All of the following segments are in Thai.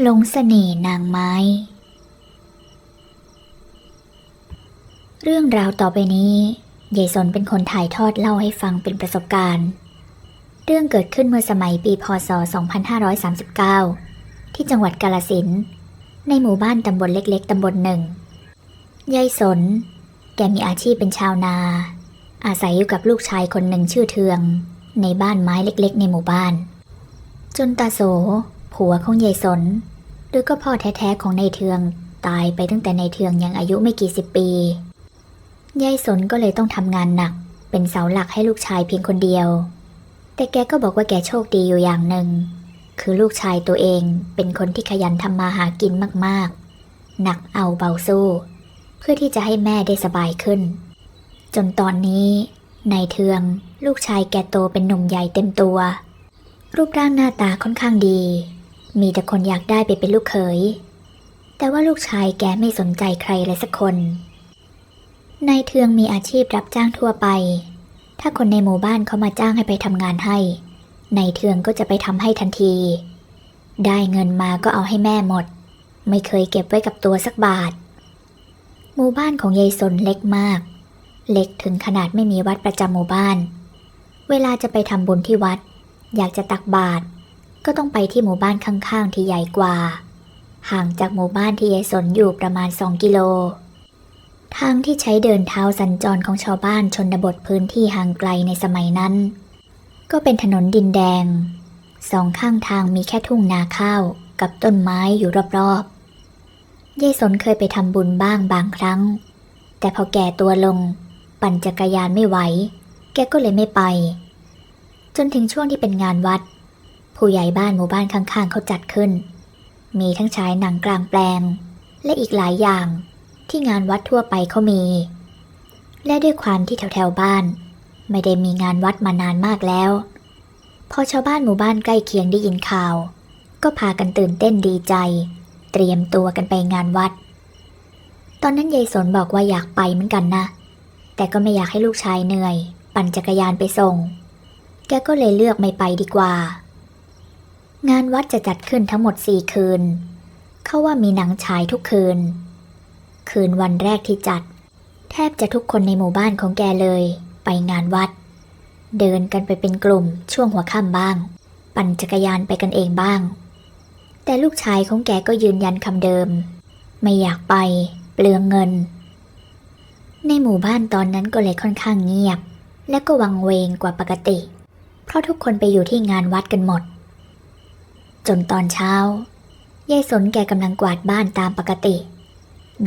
หลงเสน่ห์นางไม้ เรื่องราวต่อไปนี้ยายสนเป็นคนถ่ายทอดเล่าให้ฟังเป็นประสบการณ์ เรื่องเกิดขึ้นเมื่อสมัยปีพศ 2539 ที่จังหวัดกาลสิน ในหมู่บ้านตำบลเล็ก ๆ ตำบลหนึ่ง ยายสน แกมีอาชีพเป็นชาวนา อาศัยอยู่กับลูกชายคนหนึ่งชื่อเทือง ในบ้านไม้เล็ก ๆ ในหมู่บ้าน จนตาโส ผัวของยายสนหรือก็พ่อแท้ๆของนายเทืองตายไปตั้งแต่นายเทืองยังอายุไม่กี่สิบปี ยายสนก็เลยต้องทำงานหนัก เป็นเสาหลักให้ลูกชายเพียงคนเดียว แต่แกก็บอกว่าแกโชคดีอยู่อย่างหนึ่ง คือลูกชายตัวเองเป็นคนที่ขยันทำมาหากินมากๆ หนักเอาเบาสู้ เพื่อที่จะให้แม่ได้สบายขึ้น จนตอนนี้นายเทืองลูกชายแกโตเป็นหนุ่มใหญ่เต็มตัว รูปร่างหน้าตาค่อนข้างดี มีแต่คนอยากได้ไปเป็นลูกเขย แต่ว่าลูกชายแกไม่สนใจใครเลยสักคน นายเทืองมีอาชีพรับจ้างทั่วไป ถ้าคนในหมู่บ้านเขามาจ้างให้ไปทำงานให้ นายเทืองก็จะไปทำให้ทันที ได้เงินมาก็เอาให้แม่หมด ไม่เคยเก็บไว้กับตัวสักบาท หมู่บ้านของยายสนเล็กมาก เล็กถึงขนาดไม่มีวัดประจำหมู่บ้าน เวลาจะไปทำบุญที่วัด อยากจะตักบาตร ก็ต้องไปที่หมู่บ้านข้างๆ ที่ใหญ่กว่า ห่างจากหมู่บ้านที่ยายสนอยู่ประมาณ 2 กิโล ทางที่ใช้เดินเท้าสัญจรของชาวบ้านชนบทพื้นที่ห่างไกลในสมัยนั้น ก็เป็นถนนดินแดง สองข้างทางมีแค่ทุ่งนาข้าวกับต้นไม้อยู่รอบๆยายสนเคยไปทำบุญบ้างบางครั้ง แต่พอแก่ตัวลง ปั่นจักรยานไม่ไหว แกก็เลยไม่ไป จนถึงช่วงที่เป็นงานวัด ผู้ใหญ่บ้านหมู่บ้านข้างๆเขาจัดขึ้น มีทั้งฉายหนังกลางแปลง และอีกหลายอย่างที่งานวัดทั่วไปเขามี และด้วยความที่แถวๆบ้าน ไม่ได้มีงานวัดมานานมากแล้ว พอชาวบ้านหมู่บ้านใกล้เคียงได้ยินข่าว ก็พากันตื่นเต้นดีใจ เตรียมตัวกันไปงานวัด ตอนนั้นยายสนบอกว่าอยากไปเหมือนกันนะ แต่ก็ไม่อยากให้ลูกชายเหนื่อย ปั่นจักรยานไปส่ง แกก็เลยเลือกไม่ไปดีกว่า งานวัดจะจัดขึ้นทั้งหมดสี่คืน เขาว่ามีหนังฉายทุกคืน คืนวันแรกที่จัด แทบจะทุกคนในหมู่บ้านของแกเลย ไปงานวัด เดินกันไปเป็นกลุ่มช่วงหัวค่ำบ้าง ปั่นจักรยานไปกันเองบ้าง แต่ลูกชายของแกก็ยืนยันคำเดิม ไม่อยากไป เปลืองเงิน ในหมู่บ้านตอนนั้นก็เลยค่อนข้างเงียบ และก็วังเวงกว่าปกติ เพราะทุกคนไปอยู่ที่งานวัดกันหมด จนตอนเช้ายายสนแกกำลังกวาดบ้านตามปกติ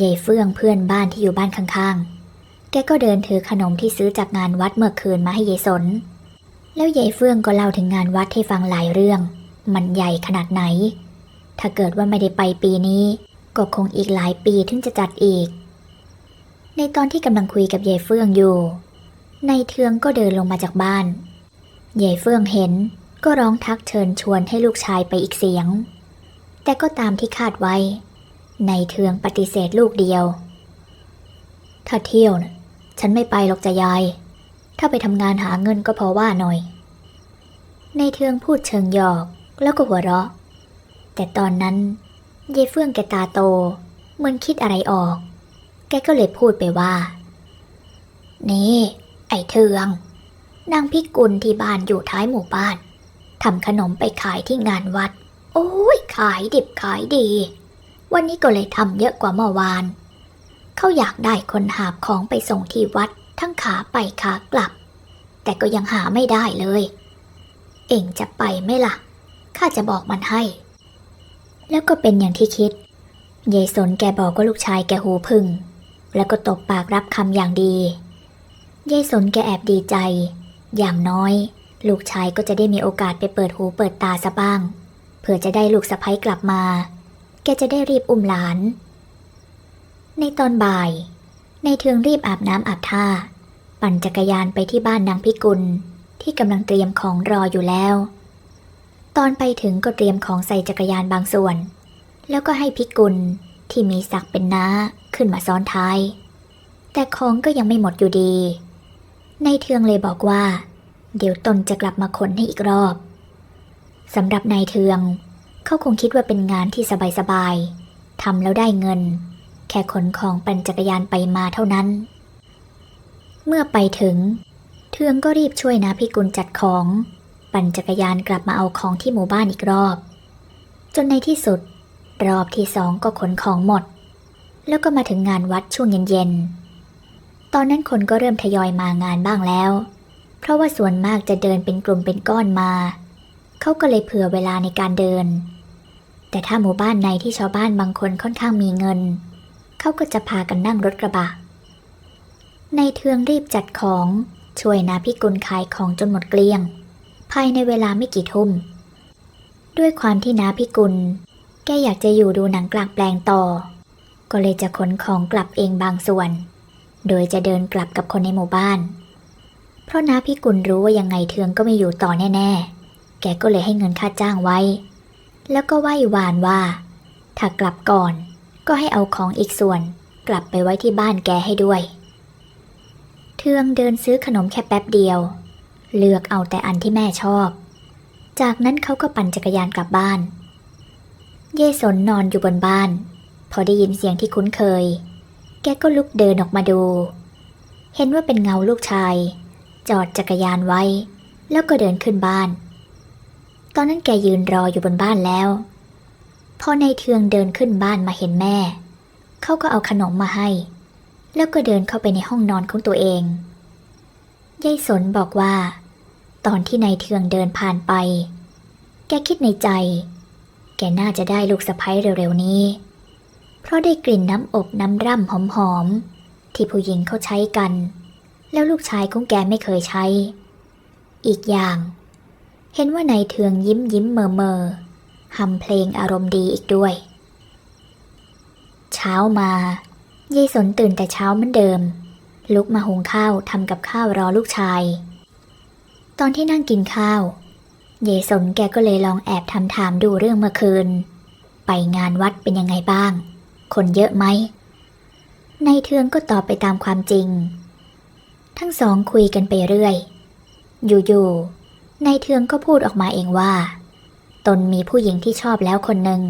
ยายเฟื่องเพื่อนบ้านที่อยู่บ้านข้างๆ แกก็เดินถือขนมที่ซื้อจากงานวัดเมื่อคืนมาให้ยายสน แล้วยายเฟื่องก็เล่าถึงงานวัดให้ฟังหลายเรื่อง มันใหญ่ขนาดไหน ถ้าเกิดว่าไม่ได้ไปปีนี้ ก็คงอีกหลายปีถึงจะจัดอีก ในตอนที่กำลังคุยกับยายเฟื่องอยู่ ในเทืองก็เดินลงมาจากบ้านยายเฟื่องเห็น ก็ร้องทักเชิญชวนให้ลูกชายไปอีกเสียง แต่ก็ตามที่คาดไว้ ในเทืองปฏิเสธลูกเดียว ถ้าเที่ยวนะฉันไม่ไปหรอกจะยาย ถ้าไปทำงานหาเงินก็พอว่าหน่อย ในเทืองพูดเชิงหยอกแล้วก็หัวเราะ แต่ตอนนั้นยายเฟื่องแกตาโต เหมือนคิดอะไรออก แกก็เลยพูดไปว่า นี่ ไอ้เทือง นางพิกุลที่บ้านอยู่ท้ายหมู่บ้าน ทำขนมไปขายที่งานวัด โอ้ยขายดิบขายดี วันนี้ก็เลยทำเยอะกว่าเมื่อวาน เขาอยากได้คนหาบของไปส่งที่วัด ทั้งขาไปขากลับ แต่ก็ยังหาไม่ได้เลย เองจะไปไหมล่ะ ข้าจะบอกมันให้ แล้วก็เป็นอย่างที่คิดยายสนแกบอกว่าลูกชายแกหูพึ่ง แล้วก็ตบปากรับคำอย่างดียายสนแกแอบดีใจ อย่างน้อย ลูกชายก็จะได้มีโอกาสไปเปิดหูเปิดตาซะบ้างเพื่อจะได้ลูกสะพ้ยกลับมา แกจะได้รีบอุ้มหลาน ในตอนบ่าย ในเทืองรีบอาบน้ำอาบท่า ปั่นจักรยานไปที่บ้านนางพิกุลที่กำลังเตรียมของรออยู่แล้ว ตอนไปถึงก็เตรียมของใส่จักรยานบางส่วน แล้วก็ให้พิกุลที่มีศักเป็นน้าขึ้นมาซ้อนท้าย แต่ของก็ยังไม่หมดอยู่ดี ในเทืองเลยบอกว่า เดี๋ยวตนจะกลับมาขนให้อีกรอบสำหรับนายเทือง เขาคงคิดว่าเป็นงานที่สบายๆทำแล้วได้เงิน แค่ขนของปั่นจักรยานไปมาเท่านั้น เมื่อไปถึง เทืองก็รีบช่วยนาพิกุลจัดของ ปั่นจักรยานกลับมาเอาของที่หมู่บ้านอีกรอบ จนในที่สุด รอบที่สองก็ขนของหมด แล้วก็มาถึงงานวัดช่วงเย็นๆตอนนั้นคนก็เริ่มทยอยมางานบ้างแล้ว เพราะว่าส่วนมากจะเดินเป็นกลุ่มเป็นก้อนมา เขาก็เลยเผื่อเวลาในการเดิน แต่ถ้าหมู่บ้านไหนที่ชาวบ้านบางคนค่อนข้างมีเงิน เขาก็จะพากันนั่งรถกระบะ ในเทืองรีบจัดของช่วยนาพิกุลขายของจนหมดเกลี้ยง ภายในเวลาไม่กี่ทุ่ม ด้วยความที่นาพิกุล แกอยากจะอยู่ดูหนังกลางแปลงต่อ ก็เลยจะขนของกลับเองบางส่วน โดยจะเดินกลับกับคนในหมู่บ้าน เพราะน้าพิกุลรู้ว่ายังไงเทืองก็ไม่อยู่ต่อแน่ๆ แกก็เลยให้เงินค่าจ้างไว้ แล้วก็ไหว้วานว่า ถ้ากลับก่อน ก็ให้เอาของอีกส่วน กลับไปไว้ที่บ้านแกให้ด้วย เทืองเดินซื้อขนมแค่แป๊บเดียว เลือกเอาแต่อันที่แม่ชอบ จากนั้นเขาก็ปั่นจักรยานกลับบ้าน เยสนนอนอยู่บนบ้าน พอได้ยินเสียงที่คุ้นเคย แกก็ลุกเดินออกมาดู เห็นว่าเป็นเงาลูกชาย จอดจักรยานไว้ แล้วก็เดินขึ้นบ้าน ตอนนั้นแกยืนรออยู่บนบ้านแล้ว พอในเทืองเดินขึ้นบ้านมาเห็นแม่ เขาก็เอาขนมมาให้ แล้วก็เดินเข้าไปในห้องนอนของตัวเองยายสนบอกว่า ตอนที่ในเทืองเดินผ่านไป แกคิดในใจ แกน่าจะได้ลูกสะใภ้เร็วๆนี้ เพราะได้กลิ่นน้ำอบน้ำร่ำหอมๆที่ผู้หญิงเขาใช้กัน แล้วลูกชายของแกไม่เคยใช้ อีกอย่าง เห็นว่านายเทืองยิ้มยิ้มเมอเมอๆฮัมเพลงอารมณ์ดีอีกด้วย เช้ามายายสนตื่นแต่เช้าเหมือนเดิม ลุกมาหุงข้าวทำกับข้าวรอลูกชาย ตอนที่นั่งกินข้าวเยายสนแกก็เลยลองแอบทำถามดูเรื่องเมื่อคืน ไปงานวัดเป็นยังไงบ้าง คนเยอะไหมนายเทืองก็ตอบไปตามความจริง ทั้งสองคุยกันไปเรื่อย อยู่ๆนายเทืองก็พูดออกมาเองว่า ตนมีผู้หญิงที่ชอบแล้วคนหนึ่ง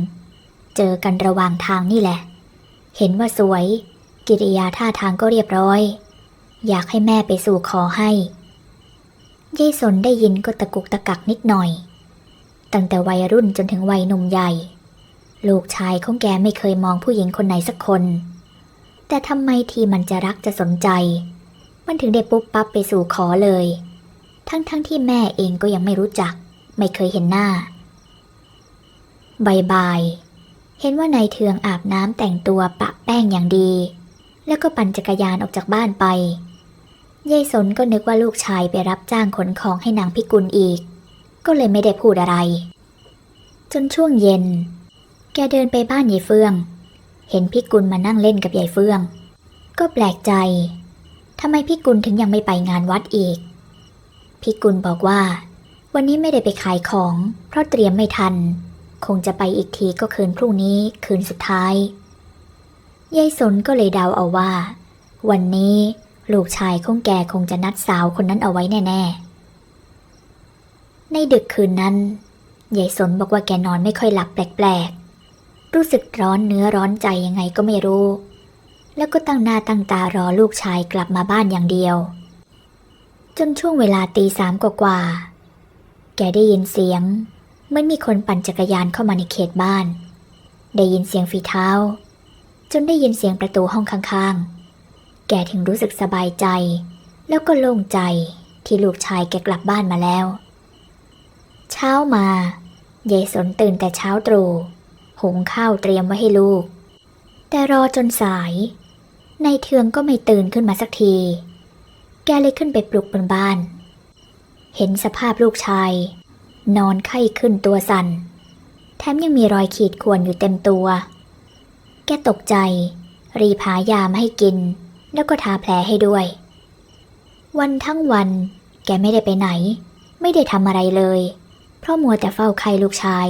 เจอกันระหว่างทางนี่แหละ เห็นว่าสวย กิริยาท่าทางก็เรียบร้อย อยากให้แม่ไปสู่ขอให้ยายสนได้ยินก็ตะกุกตะกักนิดหน่อย ตั้งแต่วัยรุ่นจนถึงวัยหนุ่มใหญ่ ลูกชายของแกไม่เคยมองผู้หญิงคนไหนสักคน แต่ทำไมทีมันจะรักจะสนใจ มันถึงได้ปุ๊บปั๊บไปสู่ขอเลย ทั้งๆทที่แม่เองก็ยังไม่รู้จัก ไม่เคยเห็นหน้าบายบายเห็นว่านายเทืองอาบน้ำแต่งตัวปะแป้งอย่างดี แล้วก็ปั่นจักรยานออกจากบ้านไปยายสนก็นึกว่าลูกชายไปรับจ้างขนของให้นางพิกุลอีก ก็เลยไม่ได้พูดอะไร จนช่วงเย็น แกเดินไปบ้านยายเฟือง เห็นพิกุลมานั่งเล่นกับยายเฟือง ก็แปลกใจ ทำไมพิกุลถึงยังไม่ไปงานวัดอีกพิกุลบอกว่า วันนี้ไม่ได้ไปขายของ เพราะเตรียมไม่ทัน คงจะไปอีกทีก็คืนพรุ่งนี้คืนสุดท้าย ยายสนก็เลยเดาเอาว่า วันนี้ลูกชายของแกคงจะนัดสาวคนนั้นเอาไว้แน่ ๆ ในดึกคืนนั้นยายสนบอกว่าแกนอนไม่ค่อยหลับแปลกๆ รู้สึกร้อนเนื้อร้อนใจยังไงก็ไม่รู้ แล้วก็ตั้งหน้าตั้งตารอลูกชายกลับมาบ้านอย่างเดียว จนช่วงเวลาตีสามกว่าๆแกได้ยินเสียงเหมือนมีคนปั่นจักรยานเข้ามาในเขตบ้าน ได้ยินเสียงฝีเท้า จนได้ยินเสียงประตูห้องข้างๆ แกถึงรู้สึกสบายใจ แล้วก็โล่งใจที่ลูกชายแกกลับบ้านมาแล้ว เช้ามายายสนตื่นแต่เช้าตรู่หุงข้าวเตรียมไว้ให้ลูก แต่รอจนสาย นายเทืองก็ไม่ตื่นขึ้นมาสักที แกเลยขึ้นไปปลุกบนบ้าน เห็นสภาพลูกชาย นอนไข้ขึ้นตัวสัน่น แถมยังมีรอยขีดข่วนอยู่เต็มตัว แกตกใจ รีพายามาให้กิน แล้วก็ทาแผลให้ด้วย วันทั้งวัน แกไม่ได้ไปไหน ไม่ได้ทำอะไรเลย เพราะมัวแต่เฝ้าไข้ลูกชาย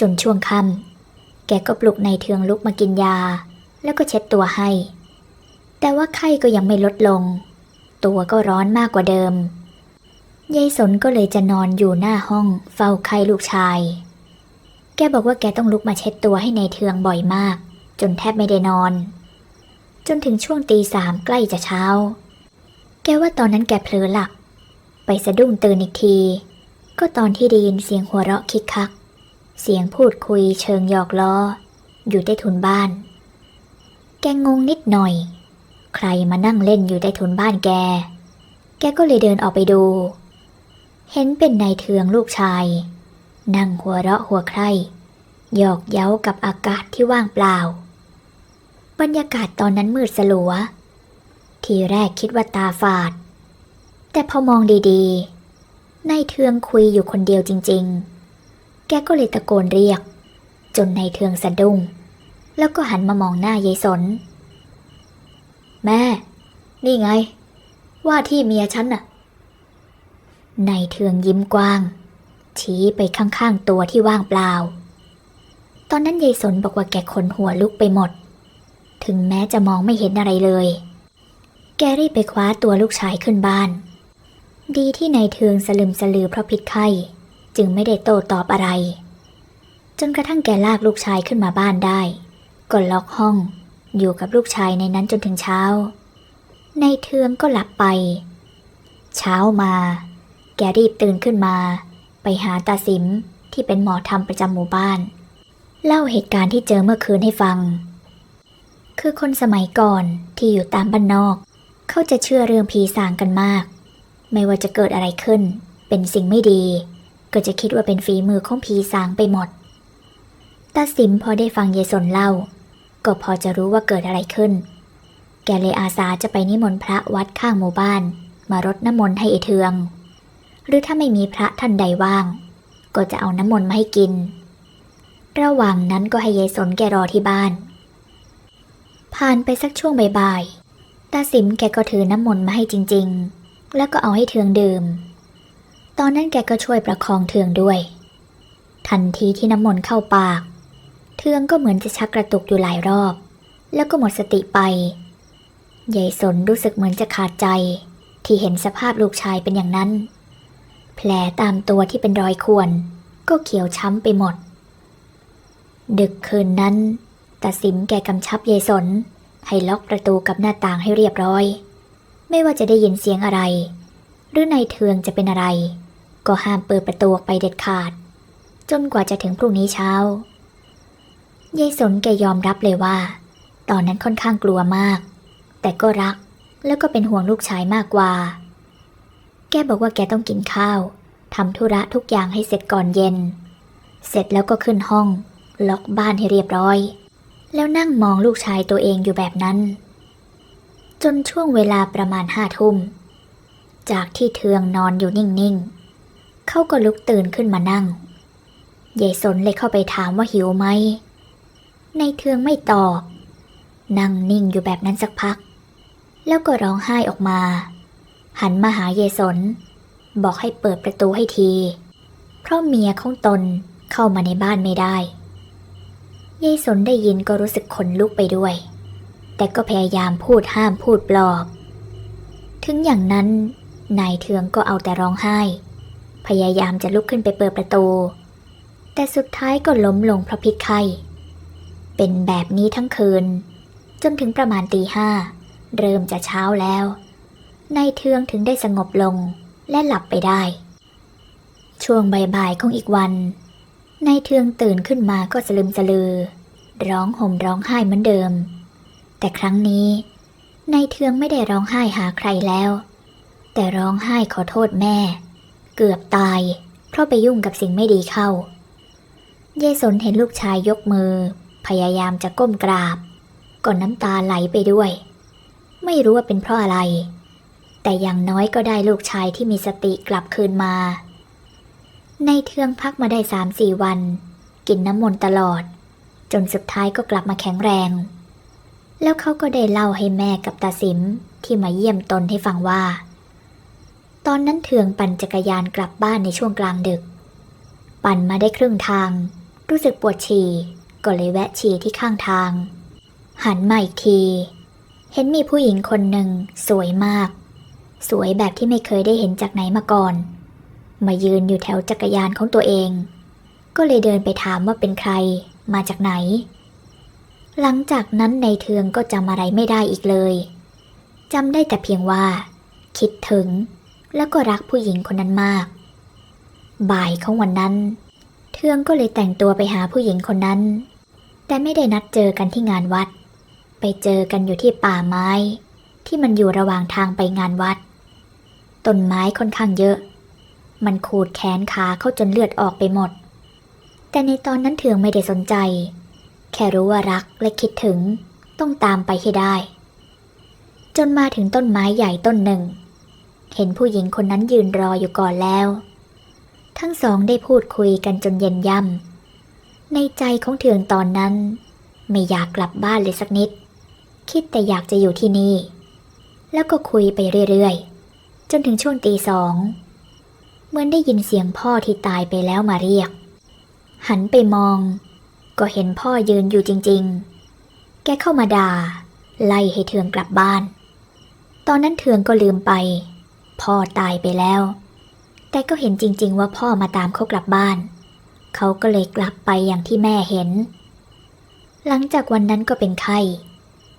จนช่วงค่ำแกก็ปลุกในเทืองลุกมากินยา แล้วก็เช็ดตัวให้ แต่ว่าไข้ก็ยังไม่ลดลง ตัวก็ร้อนมากกว่าเดิม ยายสนก็เลยจะนอนอยู่หน้าห้องเฝ้าไข้ลูกชาย แกบอกว่าแกต้องลุกมาเช็ดตัวให้ในเทืองบ่อยมาก จนแทบไม่ได้นอน จนถึงช่วงตีสามใกล้จะเช้า แกว่าตอนนั้นแกเผลอหลับ ไปสะดุ้งตื่นอีกที ก็ตอนที่ได้ยินเสียงหัวเราะคิกคัก เสียงพูดคุยเชิงหยอกล้อ อยู่ใต้ถุนบ้าน แกงงนิดหน่อย ใครมานั่งเล่นอยู่ใต้ถุนบ้านแก แกก็เลยเดินออกไปดู เห็นเป็นนายเทืองลูกชาย นั่งหัวเราะหัวใครหยอกเย้ากับอากาศที่ว่างเปล่า บรรยากาศตอนนั้นมืดสลัว ทีแรกคิดว่าตาฝาด แต่พอมองดีๆนายเทืองคุยอยู่คนเดียวจริง ๆ แกก็เลยตะโกนเรียก จนนายเทืองสะดุ้ง แล้วก็หันมามองหน้ายายสน แม่ นี่ไง ว่าที่เมียฉันน่ะนายเทืองยิ้มกว้าง ชี้ไปข้างๆตัวที่ว่างเปล่า ตอนนั้นยายสนบอกว่าแกขนหัวลุกไปหมด ถึงแม้จะมองไม่เห็นอะไรเลย แกรีบไปคว้าตัวลูกชายขึ้นบ้าน ดีที่นายเทืองสลึมสลือเพราะพิษไข้จึงไม่ได้โต้ตอบอะไร จนกระทั่งแกลากลูกชายขึ้นมาบ้านได้ ก็ล็อกห้อง อยู่กับลูกชายในนั้นจนถึงเช้า ในเทืองก็หลับไป เช้ามา แกรีบตื่นขึ้นมา ไปหาตาสิมที่เป็นหมอธรรมประจำหมู่บ้าน เล่าเหตุการณ์ที่เจอเมื่อคืนให้ฟัง คือคนสมัยก่อนที่อยู่ตามบ้านนอก เขาจะเชื่อเรื่องผีสางกันมาก ไม่ว่าจะเกิดอะไรขึ้น เป็นสิ่งไม่ดี ก็จะคิดว่าเป็นฝีมือของผีสางไปหมดตาสิมพอได้ฟังยายสนเล่า ก็พอจะรู้ว่าเกิดอะไรขึ้น แกเลยอาสาจะไปนิมนต์พระวัดข้างหมู่บ้าน มารดน้ำมนต์ให้ไอเทือง หรือถ้าไม่มีพระท่านใดว่าง ก็จะเอาน้ำมนต์มาให้กิน ระหว่างนั้นก็ให้ยายสนแกรอที่บ้าน ผ่านไปสักช่วงบ่ายๆตาสิมแกก็ถือน้ำมนต์มาให้จริง ๆ แล้วก็เอาให้เทืองดื่ม ตอนนั้นแกก็ช่วยประคองเทืองด้วย ทันทีที่น้ำมนต์เข้าปาก เทืองก็เหมือนจะชักกระตุกอยู่หลายรอบ แล้วก็หมดสติไปยายสนรู้สึกเหมือนจะขาดใจ ที่เห็นสภาพลูกชายเป็นอย่างนั้น แผลตามตัวที่เป็นรอยข่วน ก็เขียวช้ำไปหมด ดึกคืนนั้นตาสิมแกกำชับยายสน ให้ล็อกประตูกับหน้าต่างให้เรียบร้อย ไม่ว่าจะได้ยินเสียงอะไร หรือนายเทืองจะเป็นอะไร ก็ห้ามเปิดประตูออกไปเด็ดขาด จนกว่าจะถึงพรุ่งนี้เช้า ยายสนแกยอมรับเลยว่า ตอนนั้นค่อนข้างกลัวมาก แต่ก็รักแล้วก็เป็นห่วงลูกชายมากกว่า แกบอกว่าแกต้องกินข้าวทำธุระทุกอย่างให้เสร็จก่อนเย็น เสร็จแล้วก็ขึ้นห้อง ล็อกบ้านให้เรียบร้อย แล้วนั่งมองลูกชายตัวเองอยู่แบบนั้น จนช่วงเวลาประมาณห้าทุ่ม จากที่เทืองนอนอยู่นิ่งๆ เขาก็ลุกตื่นขึ้นมานั่งยายสนเลยเข้าไปถามว่าหิวไหม ในเทืองไม่ตอบ นั่งนิ่งอยู่แบบนั้นสักพัก แล้วก็ร้องไห้ออกมา หันมาหาเยสน บอกให้เปิดประตูให้ที เพราะเมียของตนเข้ามาในบ้านไม่ได้ยายสนได้ยินก็รู้สึกขนลุกไปด้วย แต่ก็พยายามพูดห้ามพูดปลอบ ถึงอย่างนั้น นายเทืองก็เอาแต่ร้องไห้ พยายามจะลุกขึ้นไปเปิดประตู แต่สุดท้ายก็ล้มลงเพราะพิษไข้ เป็นแบบนี้ทั้งคืน จนถึงประมาณตีห้า เริ่มจะเช้าแล้วนายเทืองถึงได้สงบลงและหลับไปได้ ช่วงบ่ายๆของอีกวันนายเทืองตื่นขึ้นมาก็สลึมสลือ ร้องห่มร้องไห้เหมือนเดิม แต่ครั้งนี้นายเทืองไม่ได้ร้องไห้หาใครแล้ว แต่ร้องไห้ขอโทษแม่ เกือบตาย เพราะไปยุ่งกับสิ่งไม่ดีเข้ายายสนเห็นลูกชายยกมือ พยายามจะก้มกราบก็น้ำตาไหลไปด้วย ไม่รู้ว่าเป็นเพราะอะไร แต่อย่างน้อยก็ได้ลูกชายที่มีสติกลับคืนมา ในเทืองพักมาได้สามสี่วัน กินน้ำมนต์ตลอด จนสุดท้ายก็กลับมาแข็งแรง แล้วเขาก็ได้เล่าให้แม่กับตาสิมที่มาเยี่ยมตนให้ฟังว่า ตอนนั้นเทืองปั่นจักรยานกลับบ้านในช่วงกลางดึก ปั่นมาได้ครึ่งทาง รู้สึกปวดฉี่ ก็เลยแวะฉี่ที่ข้างทาง หันมาอีกที เห็นมีผู้หญิงคนหนึ่งสวยมาก สวยแบบที่ไม่เคยได้เห็นจากไหนมาก่อน มายืนอยู่แถวจักรยานของตัวเอง ก็เลยเดินไปถามว่าเป็นใคร มาจากไหน หลังจากนั้นในเทืองก็จำอะไรไม่ได้อีกเลยจำได้แต่เพียงว่า คิดถึง แล้วก็รักผู้หญิงคนนั้นมาก บ่ายของวันนั้น เทืองก็เลยแต่งตัวไปหาผู้หญิงคนนั้น แต่ไม่ได้นัดเจอกันที่งานวัด ไปเจอกันอยู่ที่ป่าไม้ ที่มันอยู่ระหว่างทางไปงานวัด ต้นไม้ค่อนข้างเยอะ มันขูดแขนขาเข้าจนเลือดออกไปหมด แต่ในตอนนั้นเทืองไม่ได้สนใจ แค่รู้ว่ารักและคิดถึงต้องตามไปให้ได้ จนมาถึงต้นไม้ใหญ่ต้นหนึ่ง เห็นผู้หญิงคนนั้นยืนรออยู่ก่อนแล้ว ทั้งสองได้พูดคุยกันจนเย็นย่ำ ในใจของเทืองตอนนั้น ไม่อยากกลับบ้านเลยสักนิด คิดแต่อยากจะอยู่ที่นี่ แล้วก็คุยไปเรื่อยๆ จนถึงช่วงตีสองเหมือนได้ยินเสียงพ่อที่ตายไปแล้วมาเรียก หันไปมอง ก็เห็นพ่อยืนอยู่จริงๆ แกเข้ามาด่า ไล่ให้เทืองกลับบ้าน ตอนนั้นเทืองก็ลืมไป พ่อตายไปแล้ว แต่ก็เห็นจริงๆว่าพ่อมาตามเขากลับบ้าน เขาก็เลยกลับไปอย่างที่แม่เห็น หลังจากวันนั้นก็เป็นไข้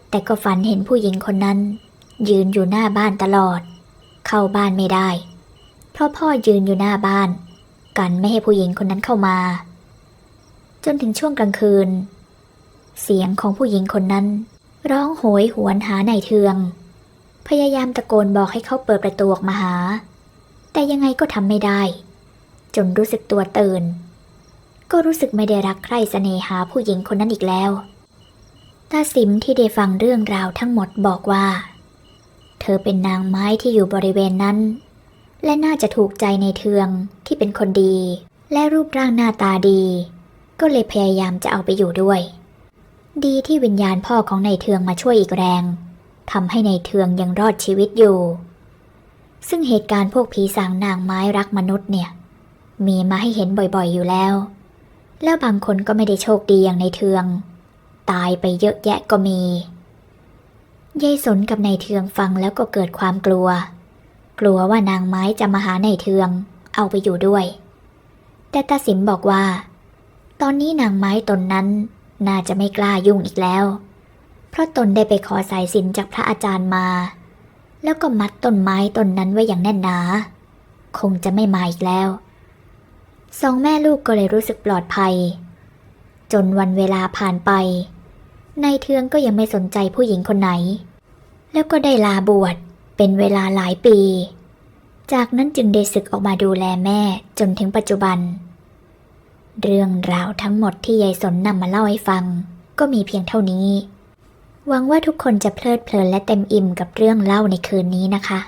แต่ก็ฝันเห็นผู้หญิงคนนั้น ยืนอยู่หน้าบ้านตลอด เข้าบ้านไม่ได้ เพราะพ่อยืนอยู่หน้าบ้าน กันไม่ให้ผู้หญิงคนนั้นเข้ามา จนถึงช่วงกลางคืน เสียงของผู้หญิงคนนั้น ร้องโหยหวนหานายเทือง พยายามตะโกนบอกให้เขาเปิดประตูออกมาหา แต่ยังไงก็ทำไม่ได้ จนรู้สึกตัวตื่น ก็รู้สึกไม่ได้รักใคร่เสน่หาผู้หญิงคนนั้นอีกแล้ว ตาสิมที่ได้ฟังเรื่องราวทั้งหมดบอกว่า เธอเป็นนางไม้ที่อยู่บริเวณนั้น และน่าจะถูกใจในเทืองที่เป็นคนดี และรูปร่างหน้าตาดี ก็เลยพยายามจะเอาไปอยู่ด้วย ดีที่วิญญาณพ่อของในเทืองมาช่วยอีกแรงทำให้ในเทืองยังรอดชีวิตอยู่ ซึ่งเหตุการณ์พวกผีสางนางไม้รักมนุษย์เนี่ย มีมาให้เห็นบ่อยๆอยู่แล้ว แล้วบางคนก็ไม่ได้โชคดีอย่างในเทือง ตายไปเยอะแยะก็มียายสนกับนายเทืองฟังแล้วก็เกิดความกลัว กลัวว่านางไม้จะมาหานายเทือง เอาไปอยู่ด้วย แต่ตาสิมบอกว่า ตอนนี้นางไม้ตนนั้นน่าจะไม่กล้ายุ่งอีกแล้ว เพราะตนได้ไปขอสายสินจากพระอาจารย์มา แล้วก็มัดต้นไม้ต้นนั้นไว้อย่างแน่นหนา คงจะไม่มาอีกแล้ว สองแม่ลูกก็เลยรู้สึกปลอดภัย จนวันเวลาผ่านไป นายเทืองก็ยังไม่สนใจผู้หญิงคนไหน แล้วก็ได้ลาบวชเป็นเวลาหลายปี จากนั้นจึงได้ศึกออกมาดูแลแม่จนถึงปัจจุบัน เรื่องราวทั้งหมดที่ยายสนนำมาเล่าให้ฟัง ก็มีเพียงเท่านี้ หวังว่าทุกคนจะเพลิดเพลินและเต็มอิ่มกับเรื่องเล่าในคืนนี้นะคะ